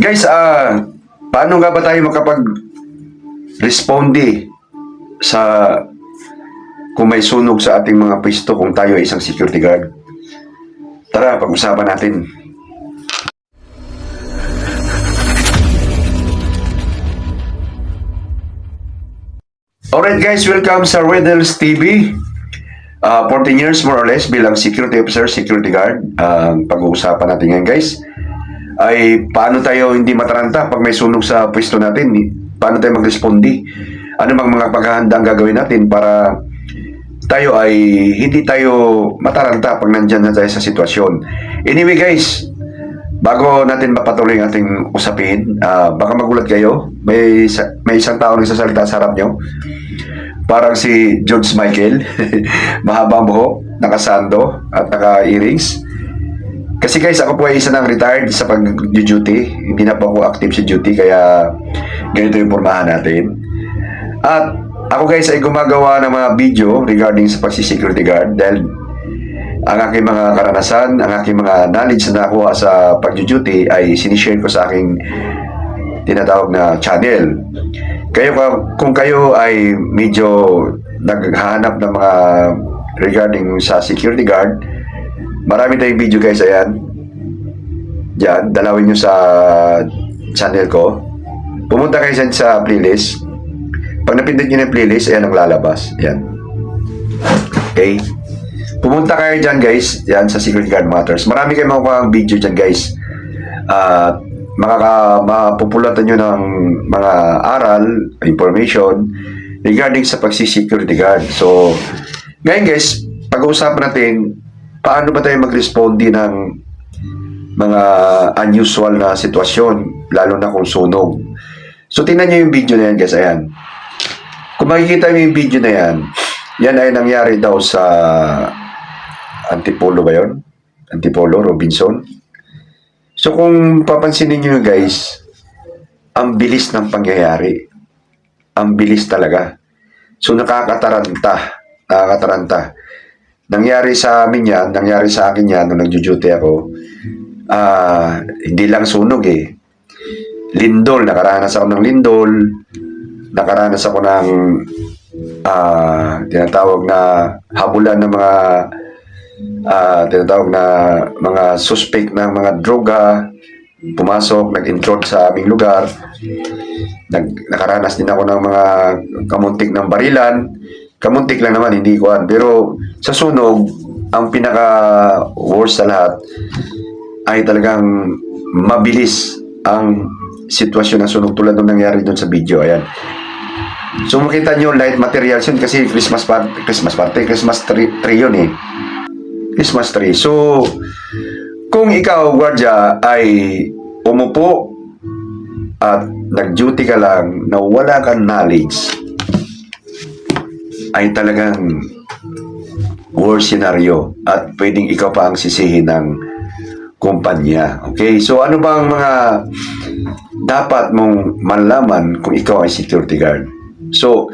Guys, ah, paano nga ba tayo makapag-responde sa kung may sunog sa ating mga pwesto kung tayo ay isang security guard? Tara, pag-usapan natin. Alright guys, welcome sa Riddles TV. Ah, 14 years more or less bilang security officer, security guard. Ang pag-uusapan natin ngayon guys ay paano tayo hindi mataranta pag may sunog sa pwesto natin. Paano tayo mag-respondi? Ano bang mga paghahanda ang gagawin natin para tayo ay hindi tayo mataranta pag nandyan na tayo sa sitwasyon. Anyway guys, bago natin mapatuloy ang ating usapin, ah, baka magulat kayo, may, may isang tao nagsasalita sa harap nyo. Parang si George Michael, mahabang buhok, nakasando at naka-earrings. Kasi guys, ako po ay isa ng retired sa pag-duty. Hindi na po ako active sa duty, kaya ganito yung pormahan natin. At ako guys ay gumagawa ng mga video regarding sa pagsi-security guard dahil ang aking mga karanasan, ang aking mga knowledge na nakuha sa pag-duty ay sinishare ko sa aking tinatawag na channel. Kayo kung kayo ay medyo naghahanap ng mga regarding sa security guard, marami tayong video guys, ayan. Diyan, dalawin nyo sa channel ko. Pumunta kayo dyan sa playlist. Pag napindot nyo yung playlist, ayan ang lalabas. Ayan. Okay. Pumunta kayo dyan guys, yan sa Security Guard Matters. Marami kayong makukuha video dyan guys. At makaka mapupulatan nyo ng mga aral, information regarding sa pagsisecurity guard. So, ngayon guys, pag-uusapan natin paano ba tayo mag-responde ng mga unusual na sitwasyon, lalo na kung sunog. So, tingnan nyo yung video na yan guys, ayan. Kung makikita mo yung video na yan, yan ay nangyari daw sa Antipolo ba yon? Antipolo, Robinson. So kung papansinin nyo guys, ang bilis ng pangyayari. Ang bilis talaga. So nakakataranta. Nakakataranta. Nangyari sa amin yan, nangyari sa akin yan nung nagjo-duty ako. Ah, hindi lang sunog eh. Lindol, nakaranas ako ng lindol. Nakaranas ako ng ah, tinatawag na habulan ng mga ah tinatawag na mga suspect ng mga droga pumasok, nag-intrude sa aming lugar. Nag, nakaranas din ako ng mga kamuntik ng barilan. Kamuntik lang naman, hindi ko Pero sa sunog, ang pinaka worst sa lahat ay talagang mabilis ang sitwasyon ng sunog tulad ng nangyari doon sa video. Ayan. So makita nyo light materials yun kasi Christmas party, Christmas party, Christmas tree, tree yun eh. Christmas tree. So, kung ikaw, gwardiya, ay umupo at nag-duty ka lang na wala kang knowledge, ay talagang worst scenario at pwedeng ikaw pa ang sisihin ng kumpanya. Okay? So, ano bang mga dapat mong manlaman kung ikaw ay security guard? So,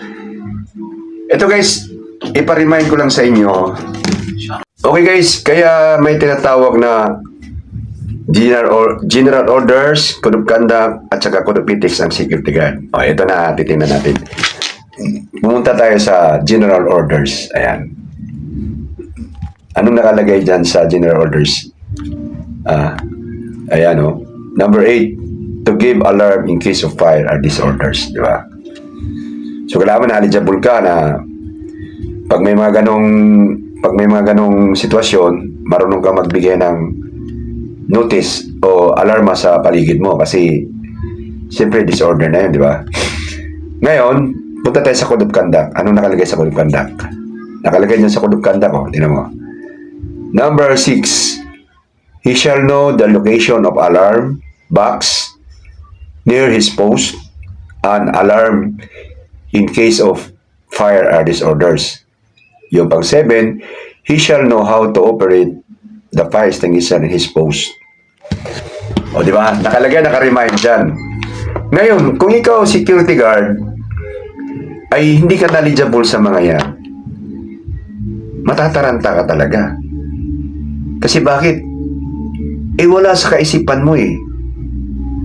ito guys, iparemind ko lang sa inyo Okay guys, kaya may tinatawag na general, or, general orders, code of conduct, at saka code of ethics ang security guard. O, ito na, titingnan natin. Pumunta tayo sa general orders. Ayan. Anong nakalagay dyan sa general orders? Ah, ayan o. Number 8, to give alarm in case of fire are these orders. Di ba? So, kailangan knowledgeable ka na pag may mga ganong pag may mga ganong sitwasyon, marunong ka magbigay ng notice o alarma sa paligid mo kasi siyempre disorder na yun, di ba? Ngayon, punta tayo sa Code of Conduct. Anong nakalagay sa Code of? Nakalagay dyan sa Code of Conduct, oh. Tingnan mo. Number 6. He shall know the location of alarm box near his post and alarm in case of fire or disorders. Yung pang 7, he shall know how to operate the fire extinguisher in his post. O, di ba? Nakalagay, nakaremind dyan. Ngayon, kung ikaw security guard, ay hindi ka knowledgeable sa mga yan, matataranta ka talaga. Kasi bakit? Eh, wala sa kaisipan mo eh.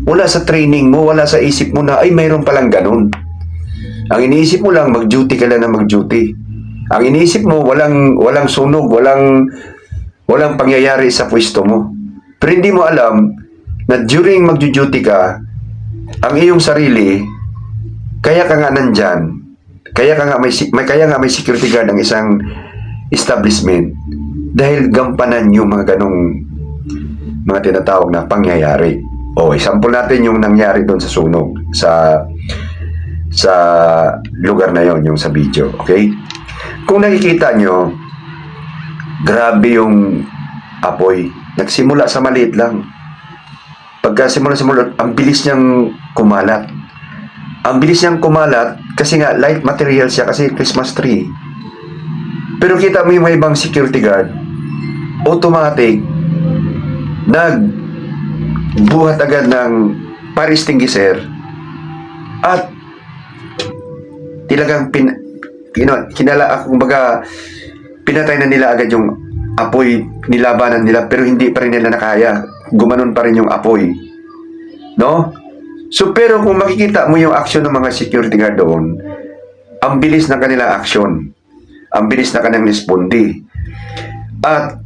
wala sa training mo, wala sa isip mo na, ay, mayroon palang ganun. Ang iniisip mo lang, mag-duty ka lang na mag-duty. Ang iniisip mo, walang, walang sunog, walang, walang pangyayari sa pwesto mo. Pero hindi mo alam na during mag-duty ka, ang iyong sarili, kaya ka nga nandyan, kaya ka nga may, may kaya nga may security guard ang isang establishment dahil gampanan yung mga ganong mga tinatawag na pangyayari. O, example natin yung nangyari doon sa sunog sa sa lugar na yon yung sa video, okay? Kung nakikita nyo, grabe yung apoy. Nagsimula sa maliit lang. Pagka simula sa maliit, ang bilis niyang kumalat. Ang bilis niyang kumalat kasi nga light material siya kasi Christmas tree. Pero kita mo yung mga ibang security guard, automatic, nag buhat agad ng fire extinguisher at talagang pin, kino, kinala, kumbaga, pinatay na nila agad yung apoy, nilabanan nila, pero hindi pa rin nila nakaya. Gumanon pa rin yung apoy. No? So, pero kung makikita mo yung action ng mga security guard doon, ang bilis ng kanilang action. Ang bilis na kanilang respondi. At,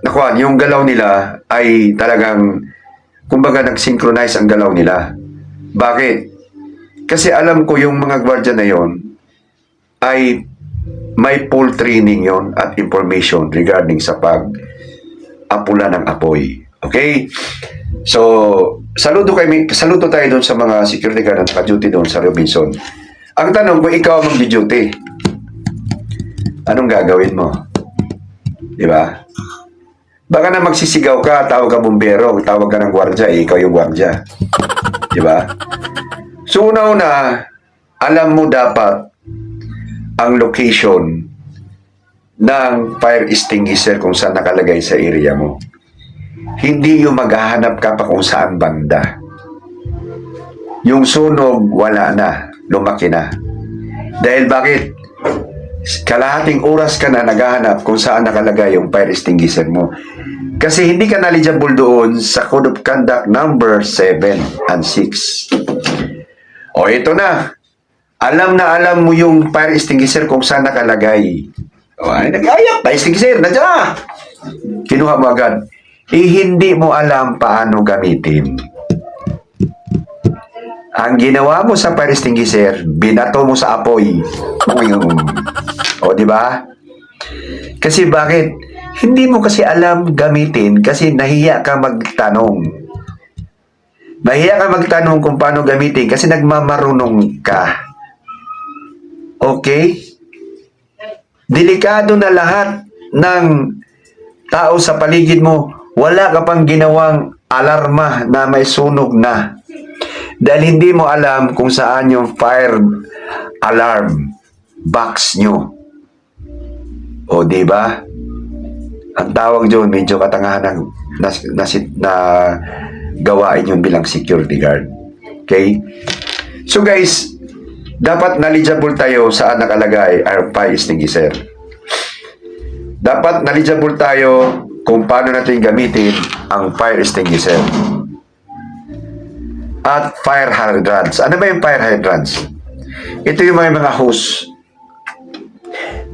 nakuha, yung galaw nila ay talagang, kumbaga, nag-synchronize ang galaw nila. Bakit? Kasi alam ko yung mga gwardiya na yon ay may full training yon at information regarding sa pag apula ng apoy. Okay? So, saludo kay saludo tayo doon sa mga security guard na naka-duty doon sa Robinson. Ang tanong, kung ikaw mag-duty, anong gagawin mo? Di ba? Baka na magsisigaw ka, tawag ka bumbero, tawag ka ng gwardya, eh, ikaw yung gwardya. Di ba? So una-una, alam mo dapat ang location ng fire extinguisher kung saan nakalagay sa area mo. Hindi yung maghahanap ka pa kung saan banda. Yung sunog, wala na. Lumaki na. Dahil bakit? Kalahating oras ka na naghahanap kung saan nakalagay yung fire extinguisher mo. Kasi hindi ka knowledgeable doon sa Code of Conduct number 7 and 6. O ito na. Alam na alam mo yung fire extinguisher kung saan nakalagay. O ay, nag-ayak, fire extinguisher, nandiyan na. Kinuha mo agad. Eh, hindi mo alam paano gamitin. Ang ginawa mo sa fire extinguisher, binato mo sa apoy. o, di ba? Kasi bakit? Hindi mo kasi alam gamitin kasi nahiya ka magtanong. Nahiya ka magtanong kung paano gamitin kasi nagmamarunong ka. Okay? Delikado na lahat ng tao sa paligid mo. Wala ka pang ginawang alarma na may sunog na. Dahil hindi mo alam kung saan yung fire alarm box nyo. O, di ba? Ang tawag doon, medyo katangahan ng na, na, na gawain yun bilang security guard. Okay? So guys, dapat knowledgeable tayo saan nakalagay ang fire extinguisher. Dapat knowledgeable tayo kung paano natin gamitin ang fire extinguisher. At fire hydrants. Ano ba yung fire hydrants? Ito yung mga mga hose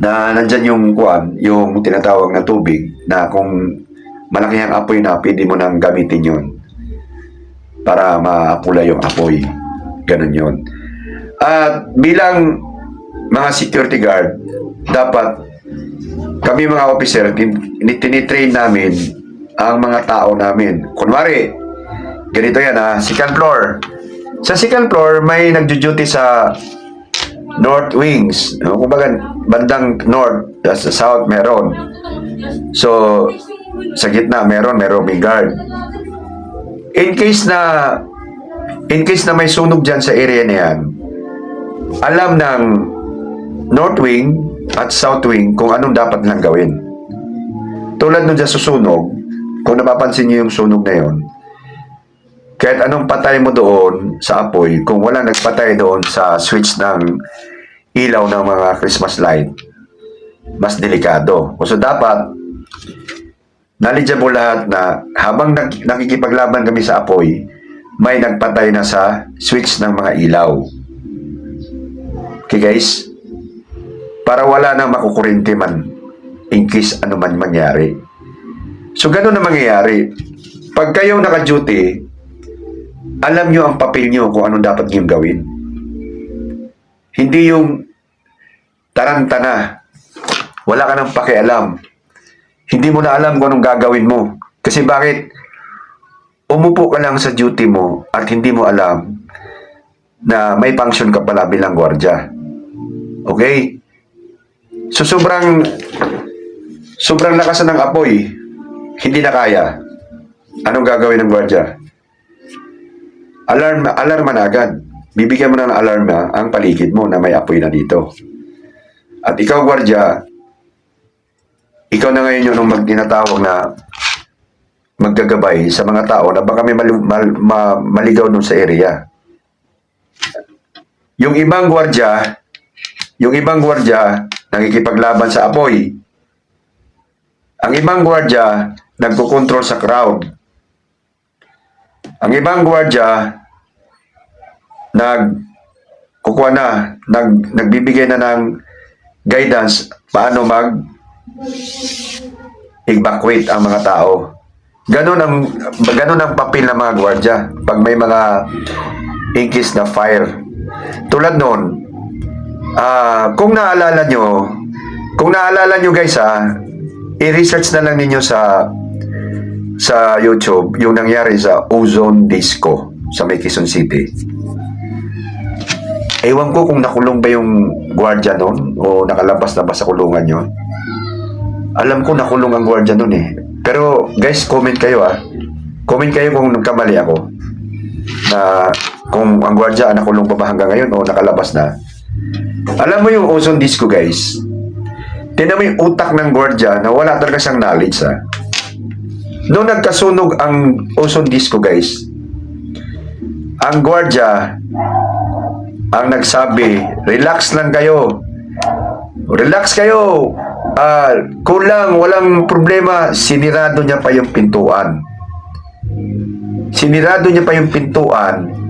na nandyan yung kuan, yung tinatawag na tubig na kung malaki ang apoy na, pwede mo nang gamitin yon para maapula yung apoy. Ganun yon. At bilang mga security guard, dapat kami mga officer, tin- tinitrain namin ang mga tao namin. Kunwari, ganito yan ha, second floor. Sa second floor, may nagjo-duty sa north wings. No? Kumbaga, bandang north, sa south meron. So, sa gitna meron, may roaming guard. In case na in case na may sunog dyan sa area na yan, alam ng north wing at south wing kung anong dapat nilang gawin. Tulad nun dyan sa sunog, kung napapansin niyo yung sunog na yon, kahit anong patay mo doon sa apoy, kung wala nagpatay doon sa switch ng ilaw ng mga Christmas light, mas delikado. So dapat, knowledgeable lahat na habang nak- nakikipaglaban kami sa apoy, may nagpatay na sa switch ng mga ilaw. Okay guys? Para wala nang makukurente man in case ano man mangyari. So ganun na mangyayari. Pag kayo naka-duty, alam nyo ang papel nyo kung anong dapat nyo gawin. Hindi yung taranta na. Wala ka nang pakialam. Hindi mo na alam kung anong gagawin mo. Kasi bakit? Umupo ka lang sa duty mo at hindi mo alam na may function ka pala bilang gwardya. Okay? So sobrang sobrang lakas na ng apoy, hindi na kaya. Anong gagawin ng gwardya? Alarm, alarma na agad. Bibigyan mo na ng alarma ang paligid mo na may apoy na dito. At ikaw, gwardya, ikaw na ngayon yung magtinatawag na maggagabay sa mga tao na baka may mali- mal- ma- maligaw dun sa area. Yung ibang gwardya, yung ibang gwardya, nakikipaglaban sa apoy. Ang ibang gwardya, nagkokontrol sa crowd. Ang ibang gwardya, nag kukuha na, nag, nagbibigay na ng guidance paano mag evacuate ang mga tao. Ganon ang ganon ang papel ng mga gwardya pag may mga inkis na fire. Tulad noon, ah kung naalala nyo, kung naalala nyo guys ha, i-research na lang ninyo sa sa YouTube yung nangyari sa Ozone Disco sa May Quezon City. Ewan ko kung nakulong ba yung gwardya noon o nakalabas na ba sa kulungan yun. Alam ko nakulong ang gwardya noon eh. Pero guys, comment kayo ah. Comment kayo kung nagkamali ako. Na kung ang gwardya nakulong pa ba hanggang ngayon o nakalabas na. Alam mo yung ozone disco guys. Tinan mo yung utak ng gwardya na wala talaga siyang knowledge ah. Noong nagkasunog ang ozone disco guys, ang gwardya ang nagsabi, relax lang kayo. Relax kayo. Ah, kulang, walang problema. Sinirado niya pa yung pintuan. Sinirado niya pa yung pintuan.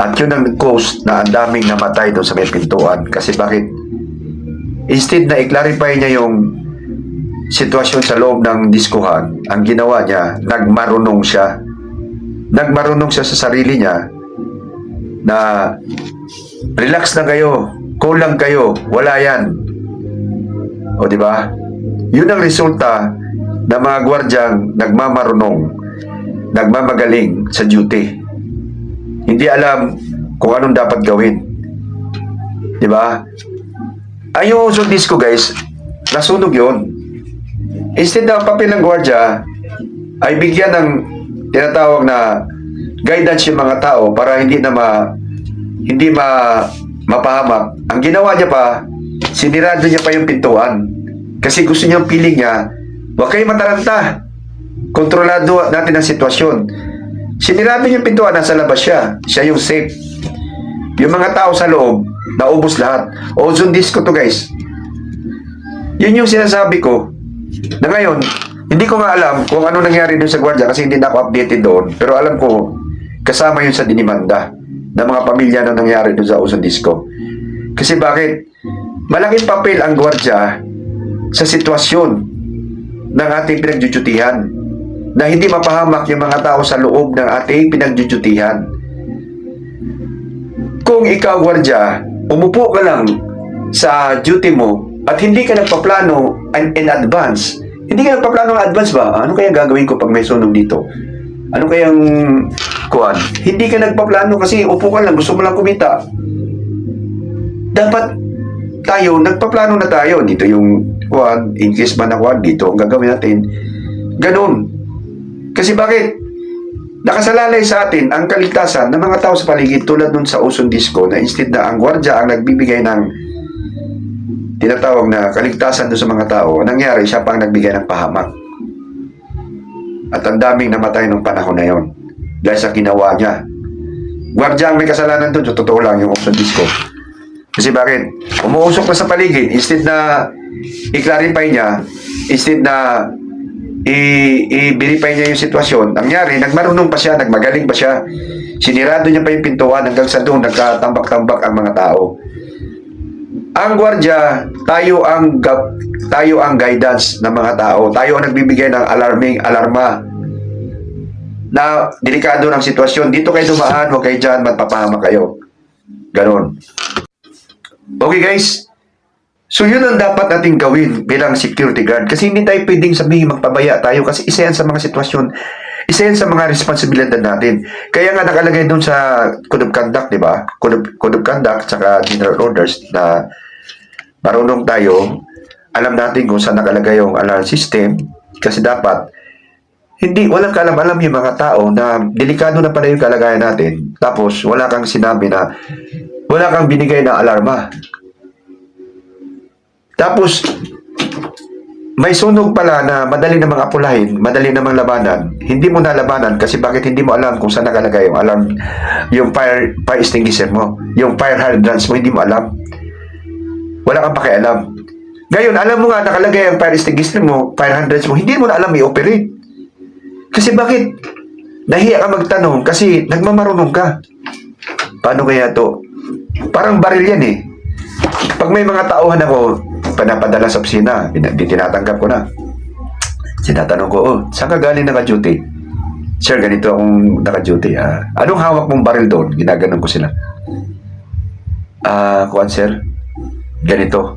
At yun ang cause na ang daming namatay doon sa may pintuan. Kasi bakit? Instead na i-clarify niya yung sitwasyon sa loob ng diskuhan, ang ginawa niya, nagmarunong siya. Nagmarunong siya sa sarili niya na relax na kayo, kulang kayo, wala yan. O di ba? Yun ang resulta ng mga gwardyang nagmamarunong, nagmamagaling sa duty. Hindi alam kung anong dapat gawin. Di ba? Ay, yung disco guys, nasunog yun. Instead na papel ng gwardya ay bigyan ng tinatawag na guidance yung mga tao para hindi na ma hindi ma mapahamak. Ang ginawa niya pa, sinirado niya pa yung pintuan. Kasi gusto niya piling niya, huwag kayo mataranta. Kontrolado natin ang sitwasyon. Sinirado niya yung pintuan, nasa labas siya. Siya yung safe. Yung mga tao sa loob, naubos lahat. Ozone disco to guys. Yun yung sinasabi ko. Na ngayon, hindi ko nga alam kung ano nangyari doon sa gwardiya kasi hindi na ako updated doon. Pero alam ko, kasama yun sa dinimanda ng mga pamilya na nangyari doon sa Ozone Disco. Kasi bakit? Malaking papel ang gwardiya sa sitwasyon ng ating pinagjujutihan na hindi mapahamak yung mga tao sa loob ng ating pinagjujutihan. Kung ikaw, gwardiya, umupo ka lang sa duty mo at hindi ka nagpaplano in, in advance, hindi ka nagpaplano in advance ba? Ano kaya gagawin ko pag may sunog dito? Ano kayang kuan? Hindi ka nagpaplano kasi upo ka lang, gusto mo lang kumita. Dapat tayo, nagpaplano na tayo. Dito yung kuan, in case man na kuan, dito ang gagawin natin. Ganun. Kasi bakit? Nakasalalay sa atin ang kaligtasan ng mga tao sa paligid tulad nun sa Ozone Disco na instead na ang gwardya ang nagbibigay ng tinatawag na kaligtasan doon sa mga tao, ang nangyari siya pa ang nagbigay ng pahamak. At ang daming namatay nung panahon na yon dahil sa ginawa niya. Gwardya ang may kasalanan doon, totoo lang yung Ozone Disco. Kasi bakit? Umuusok na sa paligid, instead na i-clarify niya, instead na i-verify niya yung sitwasyon. Nangyari, nagmarunong pa siya, nagmagaling pa siya. Sinirado niya pa yung pintuan hanggang sa doon nagkatambak-tambak ang mga tao. Ang gwardiya, tayo ang tayo ang guidance ng mga tao. Tayo ang nagbibigay ng alarming alarma na delikado ng sitwasyon. Dito kayo dumaan, huwag kayo dyan, magpapahama kayo. Ganon. Okay guys, So yun ang dapat nating gawin bilang security guard. Kasi hindi tayo pwedeng sabihin magpabaya tayo kasi isa yan sa mga sitwasyon, isa yan sa mga responsibilidad natin. Kaya nga nakalagay doon sa Code of Conduct, di ba? Code of, Code of Conduct saka General Orders na marunong tayo, alam natin kung saan nakalagay yung alarm system kasi dapat hindi, walang kaalam-alam yung mga tao na delikado na pala yung kalagayan natin. Tapos, wala kang sinabi na, wala kang binigay na alarma. Tapos, may sunog pala na madali namang apulahin, madali namang labanan. Hindi mo nalabanan kasi bakit hindi mo alam kung saan nakalagay yung alarm, yung fire, fire extinguisher mo, yung fire hydrants mo, hindi mo alam. Wala kang pakialam. Ngayon, alam mo nga nakalagay ang fire extinguisher mo, fire hydrants mo, hindi mo na alam i-operate. Kasi bakit? Nahiya ka magtanong kasi nagmamarunong ka. Paano kaya to? Parang baril yan eh. Pag may mga tauhan ako, panapadala sa opisina, pina- di tinatanggap ko na. Sinatanong ko, oh, saan ka galing naka-duty? Sir, ganito akong naka-duty. Ah, anong hawak mong baril doon? Ginaganon ko sila. Ah, kuan sir, ganito.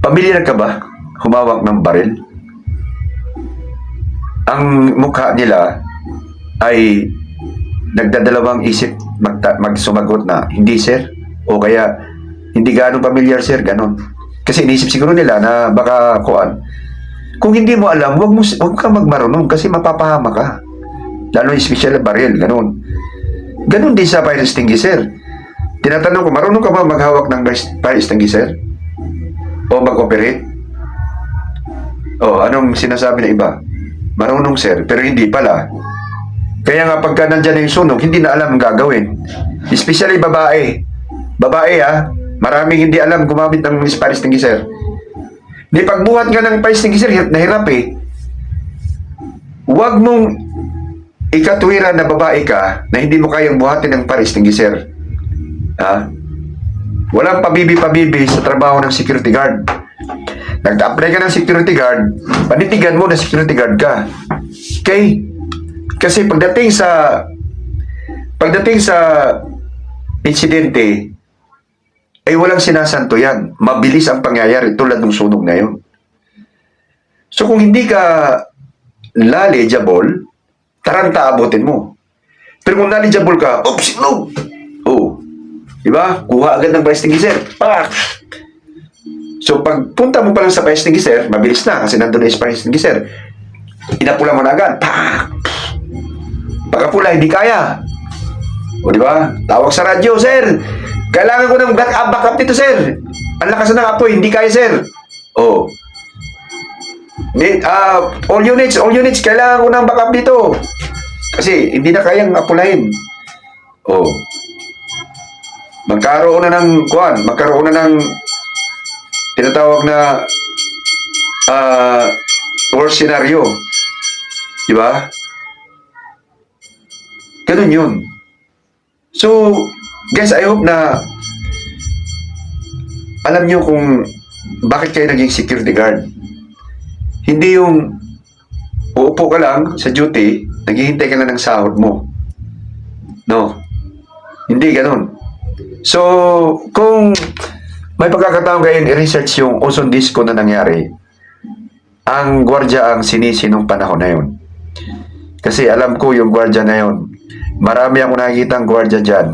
Pamilyar ka ba? Humawak ng baril? Ang mukha nila ay nagdadalawang isip magta- magsumagot na, hindi sir. O kaya, hindi ganong pamilyar sir, ganon. Kasi inisip siguro nila na baka kuan. Kung hindi mo alam, wag mo wag ka magmarunong kasi mapapahama ka. Lalo yung special na baril, ganon. Ganon din sa fire extinguisher. Tinatanong ko, marunong ka ba maghawak ng fire extinguisher? O mag-operate? O, anong sinasabi ng iba? Marunong sir, pero hindi pala. Kaya nga pagka nandyan na yung sunog, hindi na alam ang gagawin. Especially babae. Babae ha, maraming hindi alam gumamit ng fire extinguisher. Di pagbuhat nga ng fire extinguisher, hirap na hirap eh. Huwag mong ikatwiran na babae ka na hindi mo kayang buhatin ng fire extinguisher. Ha? Walang pabibi-pabibi sa trabaho ng security guard. Nag-apply ka ng security guard, panitigan mo na security guard ka. Okay? Kasi pagdating sa pagdating sa insidente, ay walang sinasanto yan. Mabilis ang pangyayari tulad ng sunog na yun. So kung hindi ka knowledgeable, taranta abutin mo. Pero kung knowledgeable ka, oops, sinog! Oo. Diba? Kuha agad ng fire extinguisher. Pak! So pagpunta mo pa lang sa fire extinguisher, mabilis na kasi nandun na yung fire extinguisher. Inapula mo na agad. Pak! Pagkapula, hindi kaya. O di ba? Tawag sa radyo, sir. Kailangan ko ng backup, backup dito, sir. Ang lakas na ng apoy, hindi kaya, sir. O. Need, ah, all units, all units, kailangan ko ng backup dito. Kasi hindi na kayang apulahin. O. Magkaroon na ng, kuan, magkaroon na ng tinatawag na ah, worst scenario. Di ba? Ganun yun. So, guys, I hope na alam nyo kung bakit kayo naging security guard. Hindi yung uupo ka lang sa duty, naghihintay ka lang ng sahod mo. No. Hindi ganun. So, kung may pagkakataon kayo i-research yung ozone disco na nangyari, ang gwardya ang sinisi nung panahon na yun. Kasi alam ko yung gwardya na yun. Marami akong nakikita ang gwardya dyan.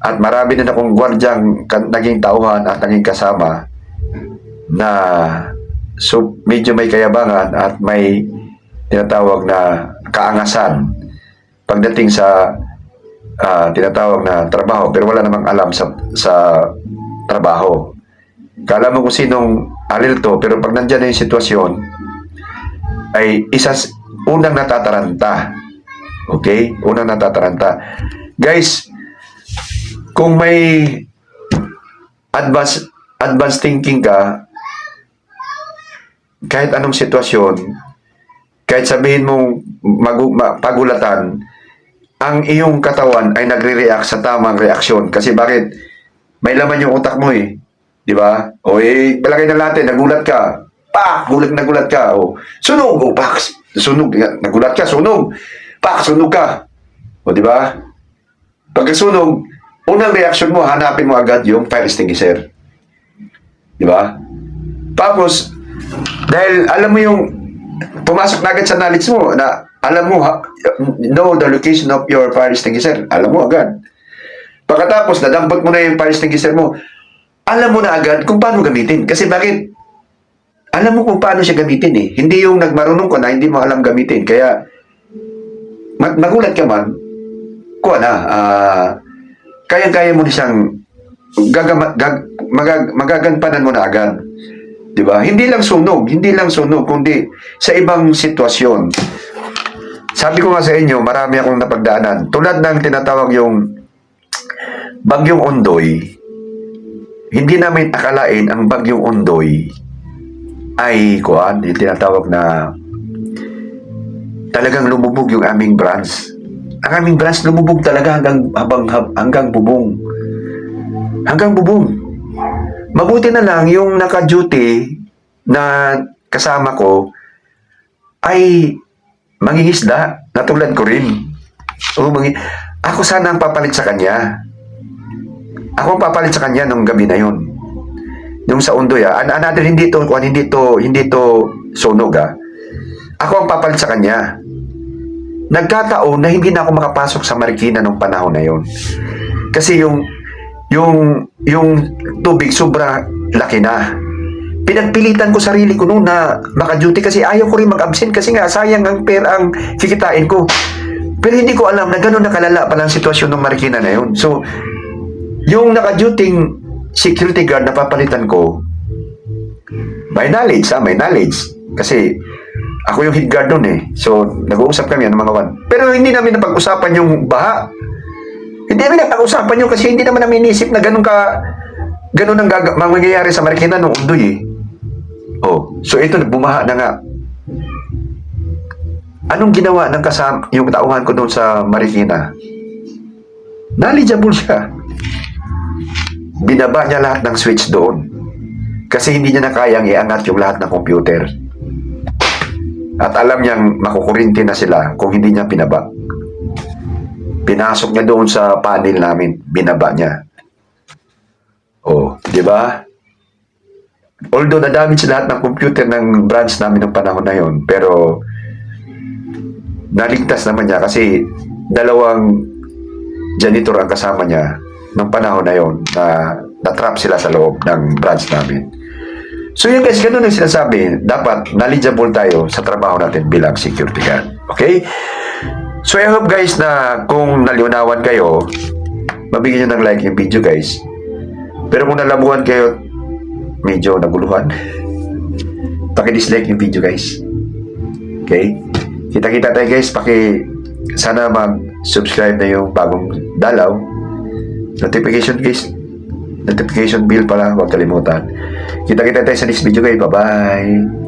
At marami din akong gwardyang naging tauhan at naging kasama na so medyo may kayabangan at may tinatawag na kaangasan pagdating sa ah, tinatawag na trabaho pero wala namang alam sa sa trabaho. Kala mo kung sinong alil to pero pag nandyan na yung sitwasyon ay isa unang natataranta. Okay? Unang natataranta. Guys, kung may advance advance thinking ka kahit anong sitwasyon kahit sabihin mong magu- ma- pagulatan, ang iyong katawan ay nagre-react sa tamang reaksyon. Kasi bakit? May laman yung utak mo eh. Di ba? O eh, palagay na natin, nagulat ka. Pak! Gulat na gulat ka. O, sunog! O, pak! Sunog. Nagulat ka, sunog. Pak! Sunog ka. O, di ba? Pagkasunog, unang reaksyon mo, hanapin mo agad yung fire extinguisher. Di ba? Tapos, dahil alam mo yung pumasok na agad sa knowledge mo na alam mo, ha, know the location of your fire extinguisher. Alam mo agad. Pagkatapos, nadampot mo na yung fire extinguisher mo, alam mo na agad kung paano gamitin. Kasi bakit? Alam mo kung paano siya gamitin eh. Hindi yung nagmarunong ka na, hindi mo alam gamitin. Kaya, mag magulat ka man, kuha na, ah, kayang-kaya mo na siyang gagama, gag, magag, magagampanan mo na agad. 'Di ba? Hindi lang sunog, hindi lang sunog, kundi sa ibang sitwasyon. Sabi ko nga sa inyo, marami akong napagdaanan. Tulad ng tinatawag yung Bagyong Ondoy, hindi namin akalain ang Bagyong Ondoy ay kuan, yung tinatawag na talagang lumubog yung aming branch. Ang aming branch lumubog talaga hanggang habang hanggang bubong. Hanggang bubong. Mabuti na lang yung naka-duty na kasama ko ay mangingisda na tulad ko rin. O, mangi- ako sana ang papalit sa kanya. Ako ang papalit sa kanya nung gabi na yun. Yung sa Undoy, ah. An- another, hindi to, hindi to, hindi to sunog, ah. Ako ang papalit sa kanya. Nagkataon na hindi na ako makapasok sa Marikina nung panahon na yon. Kasi yung yung yung tubig sobra laki na. Pinagpilitan ko sarili ko noon na maka-duty kasi ayaw ko rin mag-absent kasi nga sayang ang pera ang kikitain ko. Pero hindi ko alam na gano'n nakalala pala ang sitwasyon ng Marikina na yun. So, yung naka-duty security guard na papalitan ko, may knowledge, ah, may knowledge. Kasi ako yung head doon eh. So, nag-uusap kami ng mga one. Pero hindi namin napag-usapan yung baha. Hindi namin napag-usapan yun kasi hindi naman namin inisip na ganun ka ganun ang gaga- mangyayari sa Marikina nung undoy eh. Oh, so ito bumaha na nga. Anong ginawa ng kasam yung tauhan ko doon sa Marikina? Knowledgeable siya. Binaba niya lahat ng switch doon. Kasi hindi niya na kayang iangat yung lahat ng computer. At alam niyang makukurinti na sila kung hindi niya pinaba. Pinasok niya doon sa panel namin. Binaba niya. Oh, di ba? Although na-damage lahat ng computer ng branch namin ng panahon na yon, pero naligtas naman niya kasi dalawang janitor ang kasama niya nung panahon na yon na na-trap sila sa loob ng branch namin. So yun guys, ganun ang sinasabi. Dapat knowledgeable tayo sa trabaho natin bilang security guard. Okay? So I hope guys na kung naliunawan kayo, mabigyan nyo ng like yung video guys. Pero kung nalabuhan kayo, medyo naguluhan. Paki-dislike yung video guys. Okay? Kita-kita tayo guys, paki sana mag-subscribe na yung bagong dalaw. Notification guys. Notification bill pala, huwag kalimutan. Kita-kita tayo sa next video guys. Bye-bye.